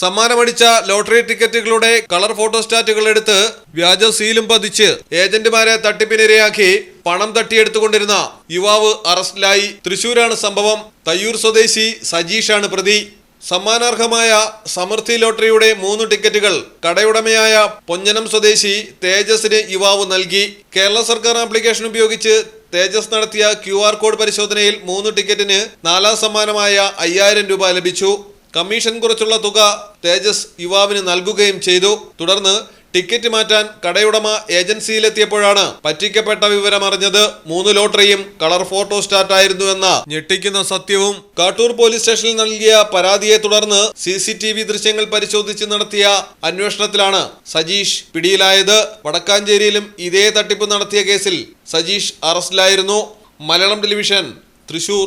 സമ്മാനമടിച്ച lottery ടിക്കറ്റുകളുടെ colour ഫോട്ടോസ്റ്റാറ്റുകൾ എടുത്ത് വ്യാജ സീലും പതിച്ച് ഏജന്റുമാരെ തട്ടിപ്പിനിരയാക്കി പണം തട്ടിയെടുത്തുകൊണ്ടിരുന്ന യുവാവ് അറസ്റ്റിലായി. തൃശൂരാണ് സംഭവം. തയ്യൂർ സ്വദേശി സജീഷാണ് പ്രതി. സമ്മാനാർഹമായ സമൃദ്ധി ലോട്ടറിയുടെ മൂന്ന് ടിക്കറ്റുകൾ കടയുടമയായ പൊഞ്ഞനം സ്വദേശി തേജസിന് യുവാവ് നൽകി. കേരള സർക്കാർ ആപ്ലിക്കേഷൻ ഉപയോഗിച്ച് തേജസ് നടത്തിയ ക്യു കോഡ് പരിശോധനയിൽ മൂന്ന് ടിക്കറ്റിന് നാലാം സമ്മാനമായ അയ്യായിരം രൂപ ലഭിച്ചു. കമ്മീഷൻ കുറച്ചുള്ള തുക തേജസ് യുവാവിന് നൽകുകയും ചെയ്തു. തുടർന്ന് ടിക്കറ്റ് മാറ്റാൻ കടയുടമ ഏജൻസിയിലെത്തിയപ്പോഴാണ് പറ്റിക്കപ്പെട്ട വിവരം അറിഞ്ഞത്. മൂന്ന് ലോട്ടറിയും കളർ ഫോട്ടോ സ്റ്റാർട്ട് എന്ന ഞെട്ടിക്കുന്ന സത്യവും കാട്ടൂർ പോലീസ് സ്റ്റേഷനിൽ നൽകിയ പരാതിയെ തുടർന്ന് സി സി ടി വി ദൃശ്യങ്ങൾ പരിശോധിച്ച് നടത്തിയ അന്വേഷണത്തിലാണ് സജീഷ് പിടിയിലായത്. വടക്കാഞ്ചേരിയിലും ഇതേ തട്ടിപ്പ് നടത്തിയ കേസിൽ സജീഷ് അറസ്റ്റിലായിരുന്നു. മലയാളം ടെലിവിഷൻ തൃശൂർ.